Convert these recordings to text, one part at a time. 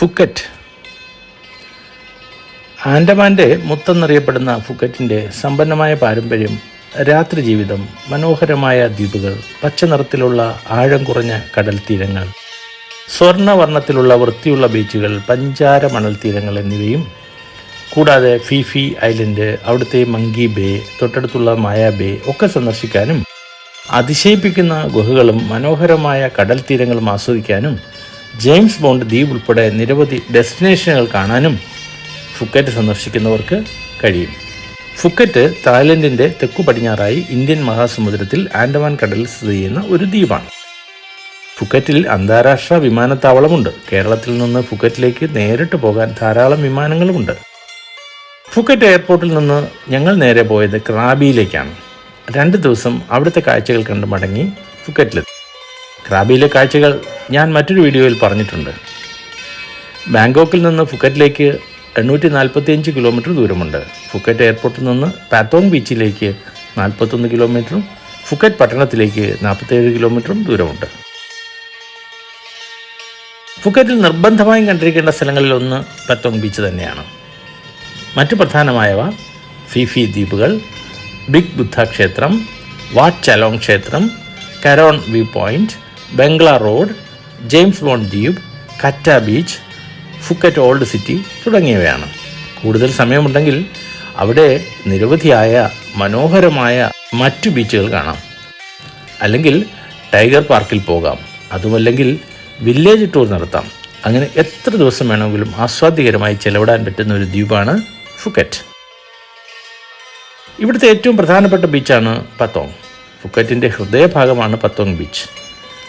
Phuket. ആൻഡമാന്റെ മുത്തെന്നറിയപ്പെടുന്ന ഫുക്കറ്റിന്റെ സമ്പന്നമായ പാരമ്പര്യം രാത്രി ജീവിതം മനോഹരമായ ദ്വീപുകൾ പച്ച നിറത്തിലുള്ള ആഴം കുറഞ്ഞ കടൽ തീരങ്ങൾ സ്വർണവർണത്തിലുള്ള വൃത്തിയുള്ള ബീച്ചുകൾ പഞ്ചാര മണൽ തീരങ്ങൾ എന്നിവയും കൂടാതെ ഫിഫി ഐലൻഡ് അവിടുത്തെ മങ്കി ബേ തൊട്ടടുത്തുള്ള മായ ബേ ഒക്കെ സന്ദർശിക്കാനും അതിശയിപ്പിക്കുന്ന ഗുഹകളും മനോഹരമായ കടൽ തീരങ്ങളും ആസ്വദിക്കാനും ജെയിംസ് ബോണ്ട് ദ്വീപ് ഉൾപ്പെടെ നിരവധി ഡെസ്റ്റിനേഷനുകൾ കാണാനും ഫുക്കറ്റ് സന്ദർശിക്കുന്നവർക്ക് കഴിയും. ഫുക്കറ്റ് തായ്ലൻഡിന്റെ തെക്കു പടിഞ്ഞാറായി ഇന്ത്യൻ മഹാസമുദ്രത്തിൽ ആൻഡമാൻ കടലിൽ സ്ഥിതി ചെയ്യുന്ന ഒരു ദ്വീപാണ്. ഫുക്കറ്റിൽ അന്താരാഷ്ട്ര വിമാനത്താവളമുണ്ട്. കേരളത്തിൽ നിന്ന് ഫുക്കറ്റിലേക്ക് നേരിട്ട് പോകാൻ ധാരാളം വിമാനങ്ങളുമുണ്ട്. ഫുക്കറ്റ് എയർപോർട്ടിൽ നിന്ന് ഞങ്ങൾ നേരെ പോയത് ക്രാബിയിലേക്കാണ്. രണ്ട് ദിവസം അവിടുത്തെ കാഴ്ചകൾ കണ്ട് മടങ്ങി ഫുക്കറ്റിലെത്തി. ക്രാബിയിലെ കാഴ്ചകൾ ഞാൻ മറ്റൊരു വീഡിയോയിൽ പറഞ്ഞിട്ടുണ്ട്. ബാങ്കോക്കിൽ നിന്ന് ഫുക്കറ്റിലേക്ക് എണ്ണൂറ്റി നാൽപ്പത്തിയഞ്ച് കിലോമീറ്റർ ദൂരമുണ്ട്. ഫുക്കറ്റ് എയർപോർട്ടിൽ നിന്ന് പാത്തോങ് ബീച്ചിലേക്ക് നാൽപ്പത്തൊന്ന് കിലോമീറ്ററും ഫുക്കറ്റ് പട്ടണത്തിലേക്ക് നാൽപ്പത്തേഴ് കിലോമീറ്ററും ദൂരമുണ്ട്. ഫുക്കറ്റിൽ നിർബന്ധമായും കണ്ടിരിക്കേണ്ട സ്ഥലങ്ങളിൽ ഒന്ന് പത്തോങ് ബീച്ച് തന്നെയാണ്. മറ്റു പ്രധാനമായവ ഫിഫി ദ്വീപുകൾ ബിഗ് ബുദ്ധ ക്ഷേത്രം വാട്ട് ചലോങ് ക്ഷേത്രം Karon view point Bangla road James Bond ദ്വീപ് Kata beach Phuket old city തുടങ്ങിയവയാണ്. കൂടുതൽ സമയമുണ്ടെങ്കിൽ അവിടെ നിരവധിയായ മനോഹരമായ മറ്റു ബീച്ചുകൾ കാണാം. അല്ലെങ്കിൽ ടൈഗർ പാർക്കിൽ പോകാം. അതുമല്ലെങ്കിൽ വില്ലേജ് ടൂർ നടത്താം. അങ്ങനെ എത്ര ദിവസം വേണമെങ്കിലും ആസ്വാദ്യകരമായി ചെലവിടാൻ പറ്റുന്ന ഒരു ദ്വീപാണ് ഫുക്കറ്റ് ഇവിടുത്തെ ഏറ്റവും പ്രധാനപ്പെട്ട ബീച്ചാണ് പത്തോങ് ഫുക്കറ്റിന്റെ ഹൃദയഭാഗമാണ് പത്തോങ് ബീച്ച്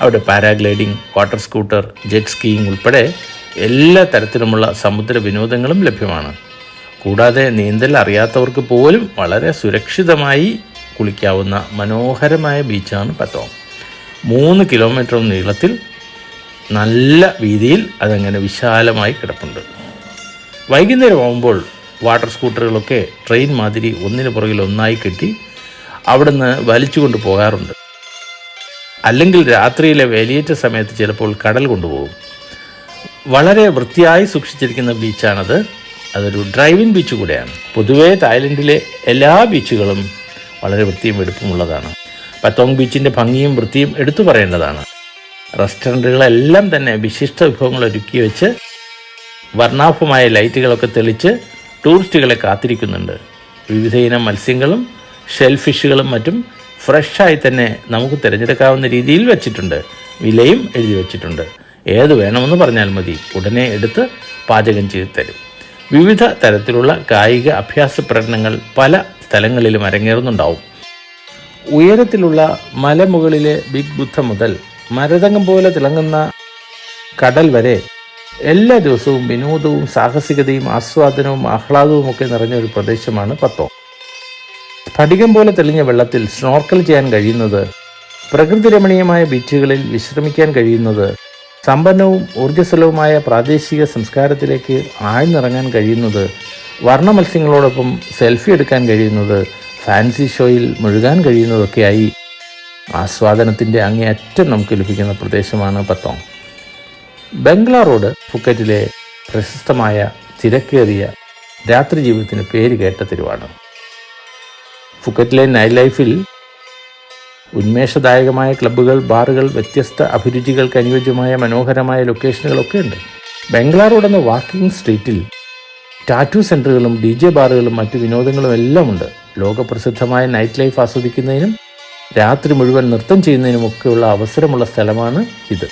അവിടെ paragliding water scooter jet skiing ഉൾപ്പെടെ എല്ലാ തരത്തിലുമുള്ള സമുദ്ര വിനോദങ്ങളും ലഭ്യമാണ്. കൂടാതെ നീന്തൽ അറിയാത്തവർക്ക് പോലും വളരെ സുരക്ഷിതമായി കുളിക്കാവുന്ന മനോഹരമായ ബീച്ചാണ് പത്തോം. മൂന്ന് കിലോമീറ്റർ നീളത്തിൽ നല്ല വീതിയിൽ അതങ്ങനെ വിശാലമായി കിടപ്പുണ്ട്. വൈകുന്നേരം ആകുമ്പോൾ വാട്ടർ സ്കൂട്ടറുകളൊക്കെ ട്രെയിൻ മാതിരി ഒന്നിന് പുറകിൽ ഒന്നായി കെട്ടി അവിടുന്ന് വലിച്ചുകൊണ്ട് പോകാറുണ്ട്. അല്ലെങ്കിൽ രാത്രിയിലെ വേലിയേറ്റ സമയത്ത് ചിലപ്പോൾ കടൽ കൊണ്ടുപോകും. വളരെ വൃത്തിയായി സൂക്ഷിച്ചിരിക്കുന്ന ബീച്ചാണത്. അതൊരു ഡ്രൈവിൻ ബീച്ച് കൂടെയാണ്. പൊതുവേ തായ്ലൻഡിലെ എല്ലാ ബീച്ചുകളും വളരെ വൃത്തിയും വെടുപ്പുമുള്ളതാണ്. പത്തോങ് ബീച്ചിന്റെ ഭംഗിയും വൃത്തിയും എടുത്തു പറയേണ്ടതാണ്. റെസ്റ്റോറന്റുകളെല്ലാം തന്നെ വിശിഷ്ട വിഭവങ്ങൾ ഒരുക്കി വെച്ച് വർണാഭമായ ലൈറ്റുകളൊക്കെ തെളിച്ച് ടൂറിസ്റ്റുകളെ കാത്തിരിക്കുന്നുണ്ട്. വിവിധയിനം മത്സ്യങ്ങളും ഷെൽഫിഷുകളും മറ്റും ഫ്രഷായി തന്നെ നമുക്ക് തിരഞ്ഞെടുക്കാവുന്ന രീതിയിൽ വെച്ചിട്ടുണ്ട്. വിലയും എഴുതി വെച്ചിട്ടുണ്ട്. ഏത് വേണമെന്ന് പറഞ്ഞാൽ മതി. ഉടനെ എടുത്ത് പാചകം ചെയ്ത് തരും. വിവിധ തരത്തിലുള്ള കായിക അഭ്യാസ പ്രകടനങ്ങൾ പല സ്ഥലങ്ങളിലും അരങ്ങേറുന്നുണ്ടാവും. ഉയരത്തിലുള്ള മലമുകളിലെ ബിഗ് ബുദ്ധ മുതൽ മരതകം പോലെ തിളങ്ങുന്ന കടൽ വരെ എല്ലാ ദിവസവും വിനോദവും സാഹസികതയും ആസ്വാദനവും ആഹ്ലാദവും ഒക്കെ നിറഞ്ഞ ഒരു പ്രദേശമാണ് പത്തോ. സ്ഫടികം പോലെ തെളിഞ്ഞ വെള്ളത്തിൽ സ്നോർക്കൽ ചെയ്യാൻ കഴിയുന്നത് പ്രകൃതി രമണീയമായ ബീച്ചുകളിൽ വിശ്രമിക്കാൻ കഴിയുന്നത് സമ്പന്നവും ഊർജസ്വലവുമായ പ്രാദേശിക സംസ്കാരത്തിലേക്ക് ആഴ്ന്നിറങ്ങാൻ കഴിയുന്നത് വർണ മത്സ്യങ്ങളോടൊപ്പം സെൽഫി എടുക്കാൻ കഴിയുന്നത് ഫാൻസി ഷോയിൽ മുഴുകാൻ കഴിയുന്നതൊക്കെയായി ആസ്വാദനത്തിന്റെ അങ്ങേയറ്റം നമുക്ക് ലഭിക്കുന്ന പ്രദേശമാണ് പത്തോങ് ബംഗ്ലാ റോഡ് ഫുക്കറ്റിലെ പ്രശസ്തമായ തിരക്കേറിയ രാത്രി ജീവിതത്തിന് പേര് കേട്ട തെരുവാണ്. ഫുക്കറ്റിലെ നൈറ്റ് ലൈഫിൽ ഉന്മേഷദായകമായ ക്ലബ്ബുകൾ ബാറുകൾ വ്യത്യസ്ത അഭിരുചികൾക്ക് അനുയോജ്യമായ മനോഹരമായ ലൊക്കേഷനുകളൊക്കെ ഉണ്ട്. ബംഗ്ലാ റോഡ് വാക്കിംഗ് സ്ട്രീറ്റിൽ ടാറ്റു സെന്ററുകളും ഡി ജെ ബാറുകളും മറ്റ് വിനോദങ്ങളും എല്ലാം ഉണ്ട്. ലോകപ്രസിദ്ധമായ നൈറ്റ് ലൈഫ് ആസ്വദിക്കുന്നതിനും രാത്രി മുഴുവൻ നൃത്തം ചെയ്യുന്നതിനും ചെയ്യുന്നതിനുമൊക്കെയുള്ള അവസരമുള്ള സ്ഥലമാണ് ഇത്.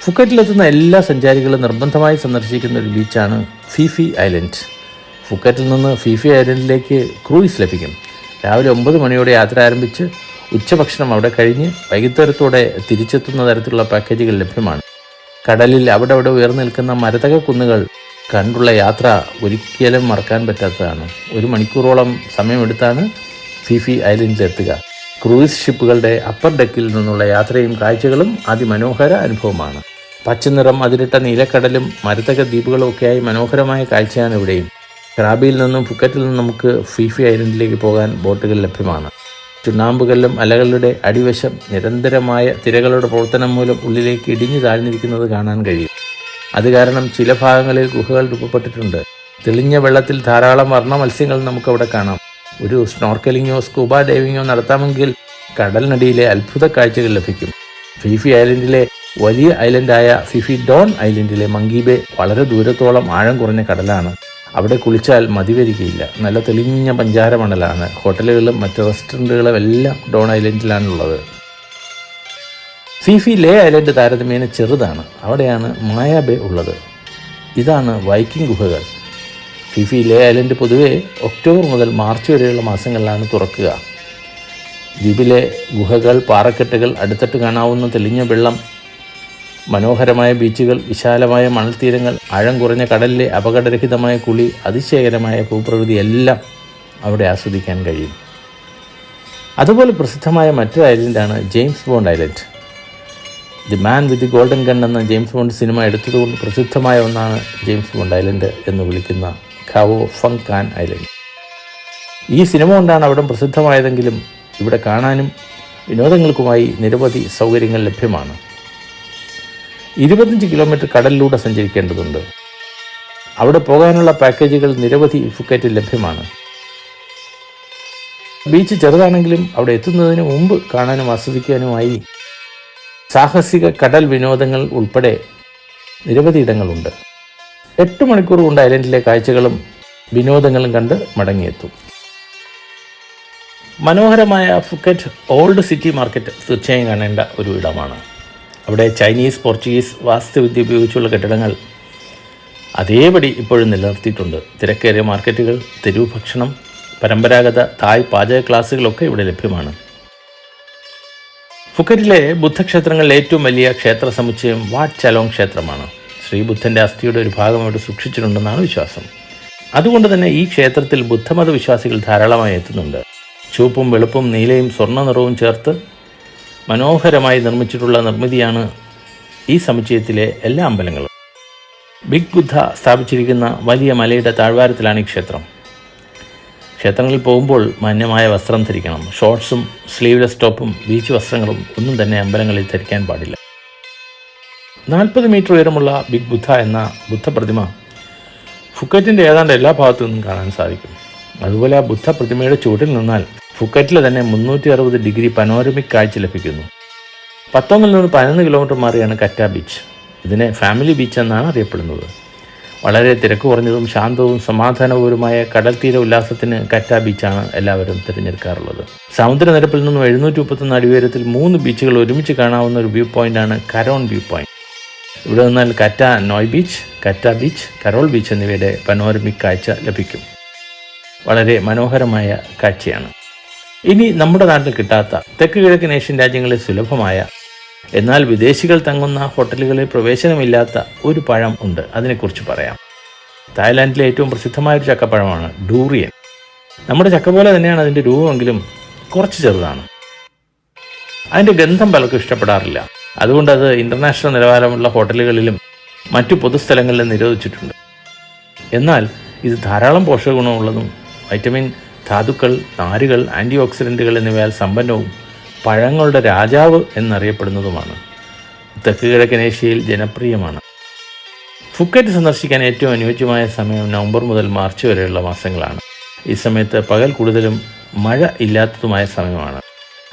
ഫുക്കറ്റിലെത്തുന്ന എല്ലാ സഞ്ചാരികളും നിർബന്ധമായി സന്ദർശിക്കുന്ന ഒരു ബീച്ചാണ് ഫിഫി ഐലൻഡ്. ഫുക്കറ്റിൽ നിന്ന് ഫിഫി ഐലൻഡിലേക്ക് ക്രൂയിസ് ലഭിക്കും. രാവിലെ ഒമ്പത് മണിയോടെ യാത്ര ആരംഭിച്ച് ഉച്ചഭക്ഷണം അവിടെ കഴിഞ്ഞ് വൈകുന്നേരത്തോടെ തിരിച്ചെത്തുന്ന തരത്തിലുള്ള പാക്കേജുകൾ ലഭ്യമാണ്. കടലിൽ അവിടെ അവിടെ ഉയർന്നു നിൽക്കുന്ന മരതക കുന്നുകൾ കണ്ടുള്ള യാത്ര ഒരിക്കലും മറക്കാൻ പറ്റാത്തതാണ്. ഒരു മണിക്കൂറോളം സമയമെടുത്താണ് ഫിഫി ഐലൻഡിലെത്തുക ക്രൂയിസ് ഷിപ്പുകളുടെ അപ്പർ ഡെക്കിൽ നിന്നുള്ള യാത്രയും കാഴ്ചകളും അതിമനോഹര അനുഭവമാണ്. പച്ചനിറം അതിരിട്ട നീലക്കടലും മരതക ദ്വീപുകളും ഒക്കെയായി മനോഹരമായ കാഴ്ചയാണ് ഇവിടെയും. ക്രാബിയിൽ നിന്നും ഫുക്കറ്റിൽ നിന്നും നമുക്ക് ഫിഫി ഐലൻഡിലേക്ക് പോകാൻ ബോട്ടുകൾ ലഭ്യമാണ്. ചുണ്ണാമ്പുകല്ലും അലകളുടെ അടിവശം നിരന്തരമായ തിരകളുടെ പ്രവർത്തനം മൂലം ഉള്ളിലേക്ക് ഇടിഞ്ഞു താഴ്ന്നിരിക്കുന്നത് കാണാൻ കഴിയും. അത് കാരണം ചില ഭാഗങ്ങളിൽ ഗുഹകൾ രൂപപ്പെട്ടിട്ടുണ്ട്. തെളിഞ്ഞ വെള്ളത്തിൽ ധാരാളം വർണ മത്സ്യങ്ങൾ നമുക്കവിടെ കാണാം. ഒരു സ്നോർക്കലിങ്ങോ സ്കൂബ ഡൈവിങ്ങോ നടത്താമെങ്കിൽ കടലിനടിയിലെ അത്ഭുത കാഴ്ചകൾ ലഭിക്കും. ഫിഫി ഐലൻഡിലെ വലിയ ഐലൻഡായ ഫിഫി ഡോൺ ഐലൻഡിലെ മങ്കീബെ വളരെ ദൂരത്തോളം ആഴം കുറഞ്ഞ കടലാണ്. അവിടെ കുളിച്ചാൽ മതി വരികയില്ല. നല്ല തെളിഞ്ഞ പഞ്ചാര മണലാണ്. ഹോട്ടലുകളും മറ്റ് റെസ്റ്റോറന്റുകളും എല്ലാം ഡോൺ ഐലൻഡിലാണുള്ളത്. ഫിഫി ലേ ഐലൻഡ് താരതമ്യേന ചെറുതാണ്. അവിടെയാണ് മായാബേ ഉള്ളത്. ഇതാണ് വൈക്കിംഗ് ഗുഹകൾ. ഫിഫി ലേ ഐലൻഡ് പൊതുവെ ഒക്ടോബർ മുതൽ മാർച്ച് വരെയുള്ള മാസങ്ങളിലാണ് തുറക്കുക. ദ്വീപിലെ ഗുഹകൾ പാറക്കെട്ടുകൾ അടുത്തിട്ട് കാണാവുന്ന തെളിഞ്ഞ വെള്ളം മനോഹരമായ ബീച്ചുകൾ വിശാലമായ മണൽത്തീരങ്ങൾ ആഴം കുറഞ്ഞ കടലിലെ അപകടരഹിതമായ കുളി അതിശയകരമായ ഭൂപ്രകൃതി എല്ലാം അവിടെ ആസ്വദിക്കാൻ കഴിയും. അതുപോലെ പ്രസിദ്ധമായ മറ്റൊരു ഐലൻഡാണ് James Bond island the man with the golden gun എന്ന ജെയിംസ് ബോണ്ട് സിനിമ എടുത്തതുകൊണ്ട് പ്രസിദ്ധമായ ഒന്നാണ് ജെയിംസ് ബോണ്ട് ഐലൻഡ് എന്ന് വിളിക്കുന്ന ഖാവോ ഫങ് കാൻ ഐലൻഡ് ഈ സിനിമ കൊണ്ടാണ് അവിടം പ്രസിദ്ധമായതെങ്കിലും ഇവിടെ കാണാനും വിനോദങ്ങൾക്കുമായി നിരവധി സൗകര്യങ്ങൾ ലഭ്യമാണ്. ഇരുപത്തഞ്ച് കിലോമീറ്റർ കടലിലൂടെ സഞ്ചരിക്കേണ്ടതുണ്ട്. അവിടെ പോകാനുള്ള പാക്കേജുകൾ നിരവധി ഫുക്കറ്റിൽ ലഭ്യമാണ്. ബീച്ച് ചെറുതാണെങ്കിലും അവിടെ എത്തുന്നതിന് മുമ്പ് കാണാനും ആസ്വദിക്കാനുമായി സാഹസിക കടൽ വിനോദങ്ങൾ ഉൾപ്പെടെ നിരവധി ഇടങ്ങളുണ്ട്. എട്ട് മണിക്കൂർ കൊണ്ട് ഐലൻഡിലെ കാഴ്ചകളും വിനോദങ്ങളും കണ്ട് മടങ്ങിയെത്തും. മനോഹരമായ ഫുക്കറ്റ് ഓൾഡ് സിറ്റി മാർക്കറ്റ് തീർച്ചയായും കാണേണ്ട ഒരു ഇടമാണ്. അവിടെ ചൈനീസ് പോർച്ചുഗീസ് വാസ്തുവിദ്യ ഉപയോഗിച്ചുള്ള കെട്ടിടങ്ങൾ അതേപടി ഇപ്പോഴും നിലനിർത്തിയിട്ടുണ്ട്. തിരക്കേറിയ മാർക്കറ്റുകൾ തെരുവ് ഭക്ഷണം പരമ്പരാഗത തായ് പാചക ക്ലാസ്സുകളൊക്കെ ഇവിടെ ലഭ്യമാണ്. ഫുക്കറ്റിലെ ബുദ്ധക്ഷേത്രങ്ങളിലെ ഏറ്റവും വലിയ ക്ഷേത്ര സമുച്ചയം വാട്ട് ചലോങ് ക്ഷേത്രമാണ്. ശ്രീബുദ്ധന്റെ അസ്ഥിയുടെ ഒരു ഭാഗം അവിടെ സൂക്ഷിച്ചിട്ടുണ്ടെന്നാണ് വിശ്വാസം. അതുകൊണ്ട് തന്നെ ഈ ക്ഷേത്രത്തിൽ ബുദ്ധമത വിശ്വാസികൾ ധാരാളമായി എത്തുന്നുണ്ട്. ചുവപ്പും വെളുപ്പും നീലയും സ്വർണ നിറവും ചേർത്ത് മനോഹരമായി നിർമ്മിച്ചിട്ടുള്ള നിർമ്മിതിയാണ് ഈ സമുച്ചയത്തിലെ എല്ലാ അമ്പലങ്ങളും. ബിഗ് ബുദ്ധ സ്ഥാപിച്ചിരിക്കുന്ന വലിയ മലയുടെ താഴ്വാരത്തിലാണ് ഈ ക്ഷേത്രം. ക്ഷേത്രങ്ങളിൽ പോകുമ്പോൾ മാന്യമായ വസ്ത്രം ധരിക്കണം. ഷോർട്ട്സും സ്ലീവ്ലെസ് ടോപ്പും ബീച്ച് വസ്ത്രങ്ങളും ഒന്നും തന്നെ അമ്പലങ്ങളിൽ ധരിക്കാൻ പാടില്ല. നാൽപ്പത് മീറ്റർ ഉയരമുള്ള ബിഗ് ബുദ്ധ എന്ന ബുദ്ധപ്രതിമ ഫുക്കറ്റിന്റെ ഏതാണ്ട് എല്ലാ ഭാഗത്തു നിന്നും കാണാൻ സാധിക്കും. അതുപോലെ ആ ബുദ്ധ പ്രതിമയുടെ ചുവട്ടിൽ നിന്നാൽ ഫുക്കറ്റിൽ തന്നെ മുന്നൂറ്റി അറുപത് ഡിഗ്രി പനോരമിക് കാഴ്ച ലഭിക്കുന്നു. പത്തൊന്നിൽ നിന്ന് പതിനൊന്ന് കിലോമീറ്റർ മാറിയാണ് കറ്റ ബീച്ച് ഇതിനെ ഫാമിലി ബീച്ച് എന്നാണ് അറിയപ്പെടുന്നത്. വളരെ തിരക്ക് കുറഞ്ഞതും ശാന്തവും സമാധാനപരവുമായ കടൽ തീര ഉല്ലാസത്തിന് കറ്റ ബീച്ചാണ് എല്ലാവരും തിരഞ്ഞെടുക്കാറുള്ളത്. സമുദ്രനിരപ്പിൽ നിന്നും എഴുന്നൂറ്റി മുപ്പത്തൊന്ന് അടിവേരത്തിൽ മൂന്ന് ബീച്ചുകൾ ഒരുമിച്ച് കാണാവുന്ന ഒരു വ്യൂ പോയിന്റാണ് കരോൺ വ്യൂ പോയിന്റ് ഇവിടെ നിന്നാൽ Kata Noi beach Kata beach Karon beach എന്നിവയുടെ പനോരമിക് കാഴ്ച ലഭിക്കും. വളരെ മനോഹരമായ കാഴ്ചയാണ്. ഇനി നമ്മുടെ നാട്ടിൽ കിട്ടാത്ത തെക്ക് കിഴക്കൻ ഏഷ്യൻ രാജ്യങ്ങളിൽ സുലഭമായ എന്നാൽ വിദേശികൾ തങ്ങുന്ന ഹോട്ടലുകളിൽ പ്രവേശനമില്ലാത്ത ഒരു പഴം ഉണ്ട്. അതിനെക്കുറിച്ച് പറയാം. തായ്ലാൻഡിലെ ഏറ്റവും പ്രസിദ്ധമായ ഒരു ചക്കപ്പഴമാണ് ഡൂറിയൻ. നമ്മുടെ ചക്ക പോലെ തന്നെയാണ് അതിന്റെ രൂപമെങ്കിലും കുറച്ച് ചെറുതാണ്. അതിന്റെ ഗന്ധം പലർക്കും ഇഷ്ടപ്പെടാറില്ല. അതുകൊണ്ട് അത് ഇന്റർനാഷണൽ നിലവാരമുള്ള ഹോട്ടലുകളിലും മറ്റു പൊതുസ്ഥലങ്ങളിലും നിരോധിച്ചിട്ടുണ്ട്. എന്നാൽ ഇത് ധാരാളം പോഷക ഗുണമുള്ളതും വൈറ്റമിൻ ധാതുക്കൾ നാരുകൾ ആന്റി ഓക്സിഡന്റുകൾ എന്നിവയാൽ സമ്പന്നവും പഴങ്ങളുടെ രാജാവ് എന്നറിയപ്പെടുന്നതുമാണ്. തെക്ക് കിഴക്കൻ ഏഷ്യയിൽ ജനപ്രിയമാണ്. ഫുക്കറ്റ് സന്ദർശിക്കാൻ ഏറ്റവും അനുയോജ്യമായ സമയം നവംബർ മുതൽ മാർച്ച് വരെയുള്ള മാസങ്ങളാണ്. ഈ സമയത്ത് പകൽ കൂടുതലും മഴ ഇല്ലാത്തതുമായ സമയമാണ്.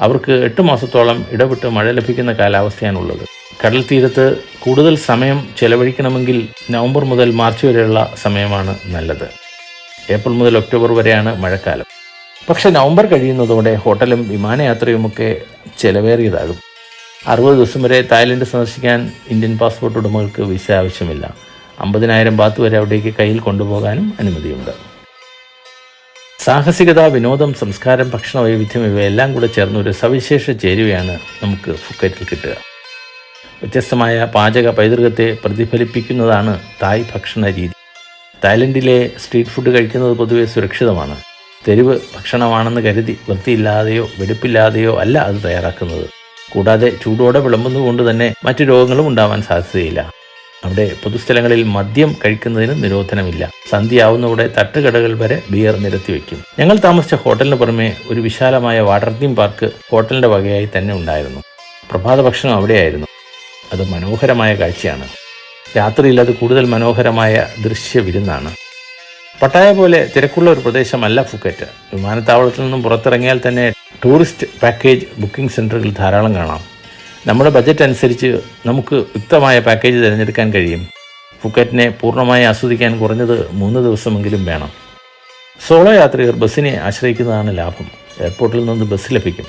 അവർക്ക് എട്ട് മാസത്തോളം ഇടവിട്ട് മഴ ലഭിക്കുന്ന കാലാവസ്ഥയാണുള്ളത്. കടൽ തീരത്ത് കൂടുതൽ സമയം ചെലവഴിക്കണമെങ്കിൽ നവംബർ മുതൽ മാർച്ച് വരെയുള്ള സമയമാണ് നല്ലത്. ഏപ്രിൽ മുതൽ ഒക്ടോബർ വരെയാണ് മഴക്കാലം. പക്ഷെ നവംബർ കഴിയുന്നതോടെ ഹോട്ടലും വിമാനയാത്രയുമൊക്കെ ചെലവേറിയതാകും. അറുപത് ദിവസം വരെ തായ്ലൻഡ് സന്ദർശിക്കാൻ ഇന്ത്യൻ പാസ്പോർട്ട് ഉടമകൾക്ക് വിസ ആവശ്യമില്ല. അമ്പതിനായിരം ബാത്ത് വരെ അവിടേക്ക് കയ്യിൽ കൊണ്ടുപോകാനും അനുമതിയുണ്ട്. സാഹസികത വിനോദം സംസ്കാരം ഭക്ഷണ വൈവിധ്യം ഇവയെല്ലാം കൂടെ ചേർന്ന ഒരു സവിശേഷ ചേരുവയാണ് നമുക്ക് ഫുക്കറ്റിൽ കിട്ടുക. വ്യത്യസ്തമായ പാചക പൈതൃകത്തെ പ്രതിഫലിപ്പിക്കുന്നതാണ് തായ് ഭക്ഷണ രീതി. തായ്ലൻഡിലെ സ്ട്രീറ്റ് ഫുഡ് കഴിക്കുന്നത് പൊതുവെ സുരക്ഷിതമാണ്. തെരുവ് ഭക്ഷണമാണെന്ന് കരുതി വൃത്തിയില്ലാതെയോ വെടുപ്പില്ലാതെയോ അല്ല അത് തയ്യാറാക്കുന്നത്. കൂടാതെ ചൂടോടെ വിളമ്പുന്നതുകൊണ്ട് തന്നെ മറ്റു രോഗങ്ങളും ഉണ്ടാവാൻ സാധ്യതയില്ല. അവിടെ പൊതുസ്ഥലങ്ങളിൽ മദ്യം കഴിക്കുന്നതിന് നിരോധനമില്ല. സന്ധ്യയാവുന്നതോടെ തട്ടുകടകൾ വരെ ബിയർ നിരത്തി വയ്ക്കും. ഞങ്ങൾ താമസിച്ച ഹോട്ടലിന് പുറമെ ഒരു വിശാലമായ വാട്ടർ തീം പാർക്ക് ഹോട്ടലിന്റെ വകയായി തന്നെ ഉണ്ടായിരുന്നു. പ്രഭാത ഭക്ഷണം അവിടെയായിരുന്നു. അത് മനോഹരമായ കാഴ്ചയാണ്. രാത്രിയിൽ അത് കൂടുതൽ മനോഹരമായ ദൃശ്യ വിരുന്നാണ്. പട്ടായ പോലെ തിരക്കുള്ള ഒരു പ്രദേശമല്ല ഫുക്കറ്റ്. വിമാനത്താവളത്തിൽ നിന്നും പുറത്തിറങ്ങിയാൽ തന്നെ ടൂറിസ്റ്റ് പാക്കേജ് ബുക്കിംഗ് സെന്ററുകൾ ധാരാളം കാണാം. നമ്മുടെ ബജറ്റ് അനുസരിച്ച് നമുക്ക് യുക്തമായ പാക്കേജ് തിരഞ്ഞെടുക്കാൻ കഴിയും. ഫുക്കറ്റിനെ പൂർണമായി ആസ്വദിക്കാൻ കുറഞ്ഞത് മൂന്ന് ദിവസമെങ്കിലും വേണം. സോളോ യാത്രികർ ബസ്സിനെ ആശ്രയിക്കുന്നതാണ് ലാഭം. എയർപോർട്ടിൽ നിന്ന് ബസ് ലഭിക്കും.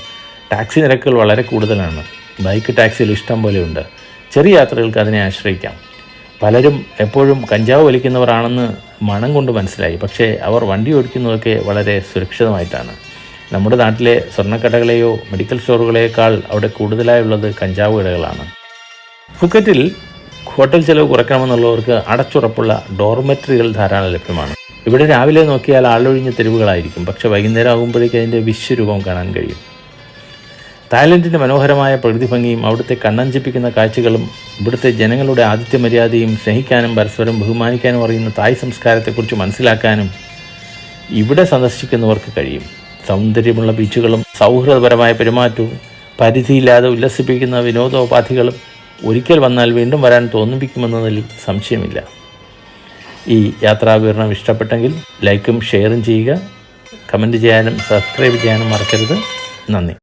ടാക്സി നിരക്കുകൾ വളരെ കൂടുതലാണ്. ബൈക്ക് ടാക്സിയിൽ ഇഷ്ടം പോലെയുണ്ട്. ചെറിയ യാത്രകൾക്ക് അതിനെ ആശ്രയിക്കാം. പലരും എപ്പോഴും കഞ്ചാവ് വലിക്കുന്നവരാണെന്ന് മണം കൊണ്ട് മനസ്സിലായി. പക്ഷേ അവർ വണ്ടി ഓടിക്കുന്നതൊക്കെ വളരെ സുരക്ഷിതമായിട്ടാണ്. നമ്മുടെ നാട്ടിലെ സ്വർണക്കടകളെയോ മെഡിക്കൽ സ്റ്റോറുകളേക്കാൾ അവിടെ കൂടുതലായുള്ളത് കഞ്ചാവ് കടകളാണ്. ഫുക്കറ്റിൽ ഹോട്ടൽ ചെലവ് കുറയ്ക്കണമെന്നുള്ളവർക്ക് അടച്ചുറപ്പുള്ള ഡോർമെറ്ററികൾ ധാരാളം ലഭ്യമാണ്. ഇവിടെ രാവിലെ നോക്കിയാൽ ആളൊഴിഞ്ഞ തെരുവുകളായിരിക്കും. പക്ഷേ വൈകുന്നേരം ആകുമ്പോഴേക്കും അതിന്റെ വിശ്വരൂപം കാണാൻ കഴിയും. തായ്ലൻഡിന്റെ മനോഹരമായ പ്രകൃതി ഭംഗിയും അവിടുത്തെ കണ്ണഞ്ചിപ്പിക്കുന്ന കാഴ്ചകളും ഇവിടുത്തെ ജനങ്ങളുടെ ആതിഥ്യ മര്യാദയും സ്നേഹിക്കാനും പരസ്പരം ബഹുമാനിക്കാനും അറിയുന്ന തായ് സംസ്കാരത്തെക്കുറിച്ച് മനസ്സിലാക്കാനും ഇവിടെ സന്ദർശിക്കുന്നവർക്ക് കഴിയും. സൗന്ദര്യമുള്ള ബീച്ചുകളും സൗഹൃദപരമായ പെരുമാറ്റവും പരിധിയില്ലാതെ ഉല്ലസിപ്പിക്കുന്ന വിനോദോപാധികളും ഒരിക്കൽ വന്നാൽ വീണ്ടും വരാൻ തോന്നിപ്പിക്കുമെന്നതിൽ സംശയമില്ല. ഈ യാത്രാവിവരണം ഇഷ്ടപ്പെട്ടെങ്കിൽ ലൈക്കും ഷെയറും ചെയ്യുക. കമന്റ് ചെയ്യാനും സബ്സ്ക്രൈബ് ചെയ്യാനും മറക്കരുത്. നന്ദി.